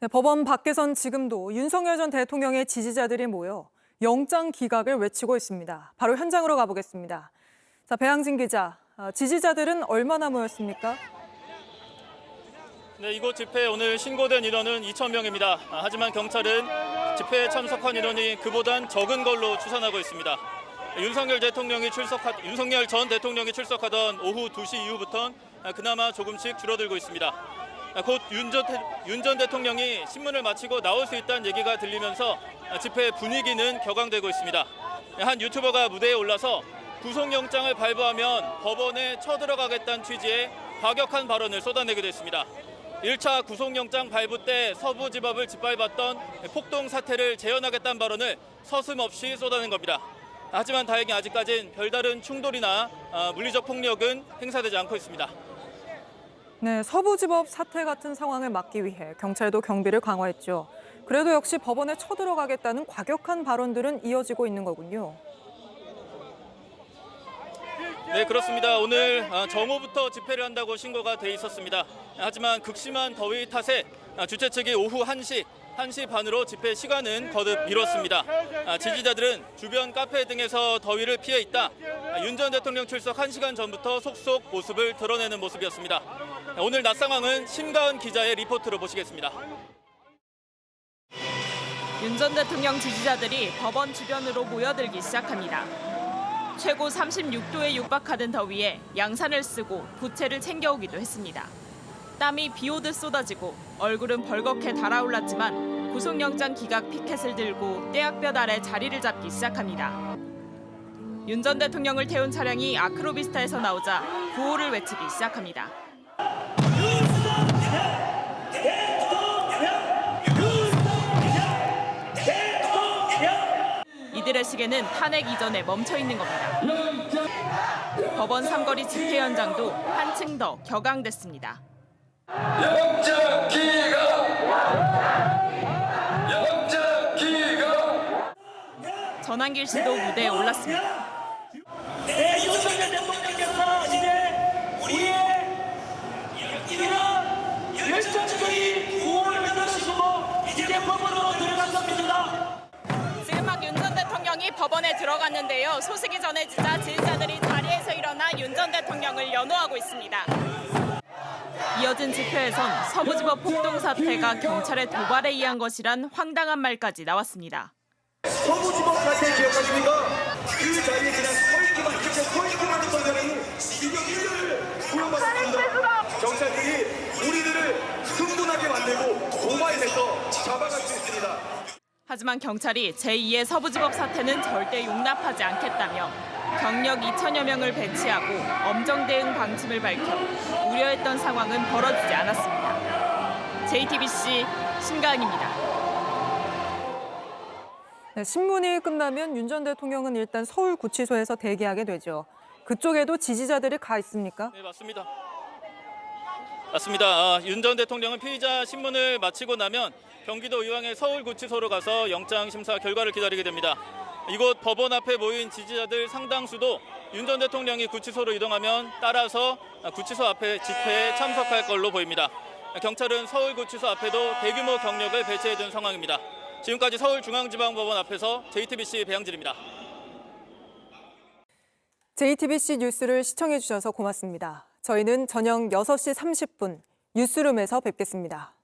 네, 법원 밖에선 지금도 윤석열 전 대통령의 지지자들이 모여 영장 기각을 외치고 있습니다. 바로 현장으로 가보겠습니다. 자, 배항진 기자, 아, 지지자들은 얼마나 모였습니까? 네, 이곳 집회에 오늘 신고된 인원은 2천 명입니다. 아, 하지만 경찰은 집회에 참석한 인원이 그보단 적은 걸로 추산하고 있습니다. 윤석열 대통령이 출석하 윤석열 전 대통령이 출석하던 오후 2시 이후부터 그나마 조금씩 줄어들고 있습니다. 곧 윤 전 대통령이 신문을 마치고 나올 수 있다는 얘기가 들리면서 집회 분위기는 격앙되고 있습니다. 한 유튜버가 무대에 올라서 구속영장을 발부하면 법원에 쳐들어가겠다는 취지의 과격한 발언을 쏟아내기도 했습니다. 1차 구속영장 발부 때 서부지법을 짓밟았던 폭동 사태를 재현하겠다는 발언을 서슴없이 쏟아낸 겁니다. 하지만 다행히 아직까진 별다른 충돌이나 아, 물리적 폭력은 행사되지 않고 있습니다. 네, 서부지법 사태 같은 상황을 막기 위해 경찰도 경비를 강화했죠. 그래도 역시 법원에 쳐들어가겠다는 과격한 발언들은 이어지고 있는 거군요. 네 그렇습니다. 오늘 아, 정오부터 집회를 한다고 신고가 돼 있었습니다. 하지만 극심한 더위 탓에 아, 주최 측이 오후 1시 1시 반으로 집회 시간은 거듭 미뤘습니다. 아, 지지자들은 주변 카페 등에서 더위를 피해 있다. 윤전 대통령 출석 1시간 전부터 속속 모습을 드러내는 모습이었습니다. 오늘 낮 상황은 심가은 기자의 리포트로 보시겠습니다. 윤 전 대통령 지지자들이 법원 주변으로 모여들기 시작합니다. 최고 36도에 육박하던 더위에 양산을 쓰고 부채를 챙겨오기도 했습니다. 땀이 비 오듯 쏟아지고 얼굴은 벌겋게 달아올랐지만 구속영장 기각 피켓을 들고 떼약볕 아래 자리를 잡기 시작합니다. 윤 전 대통령을 태운 차량이 아크로비스타에서 나오자 구호를 외치기 시작합니다. 이들의 시계는 탄핵 이전에 멈춰 있는 겁니다. 법원 삼거리 집회 현장도 한층 더 격앙됐습니다. 전한길 씨도 무대에 올랐습니다. 네, 윤석열 대통령께서 이제 우리의 이런 열정적인 구호를 믿으시고 이제 법원으로 들어갔습니다. 지금 막 윤 전 대통령이 법원에 들어갔는데요. 소식이 전해지자 지지자들이 자리에서 일어나 윤 전 대통령을 연호하고 있습니다. 이어진 집회에선 서부지법 폭동 사태가 경찰의 도발에 의한 것이란 황당한 말까지 나왔습니다. 서부지법 사태 기억하십니까? 그 자리에 그냥 서 있기만 이렇게 서 있기만 했던 사람이 이거 1년을 구형받았습니다. 경찰들이 우리들을 흥분하게 만들고 고발해서 잡아갈 수 있습니다. 하지만 경찰이 제2의 서부지법 사태는 절대 용납하지 않겠다며 경력 2천여 명을 배치하고 엄정 대응 방침을 밝혀 우려했던 상황은 벌어지지 않았습니다. JTBC 신가은입니다. 네, 신문이 끝나면 윤 전 대통령은 일단 서울구치소에서 대기하게 되죠. 그쪽에도 지지자들이 가 있습니까? 네, 맞습니다. 맞습니다. 아, 윤전 대통령은 피의자 신문을 마치고 나면 경기도 의왕의 서울구치소로 가서 영장 심사 결과를 기다리게 됩니다. 이곳 법원 앞에 모인 지지자들 상당수도 윤 전 대통령이 구치소로 이동하면 따라서 구치소 앞에 집회에 참석할 걸로 보입니다. 경찰은 서울구치소 앞에도 대규모 경력을 배치해둔 상황입니다. 지금까지 서울중앙지방법원 앞에서 JTBC 배양진입니다. JTBC 뉴스를 시청해 주셔서 고맙습니다. 저희는 저녁 6시 30분 뉴스룸에서 뵙겠습니다.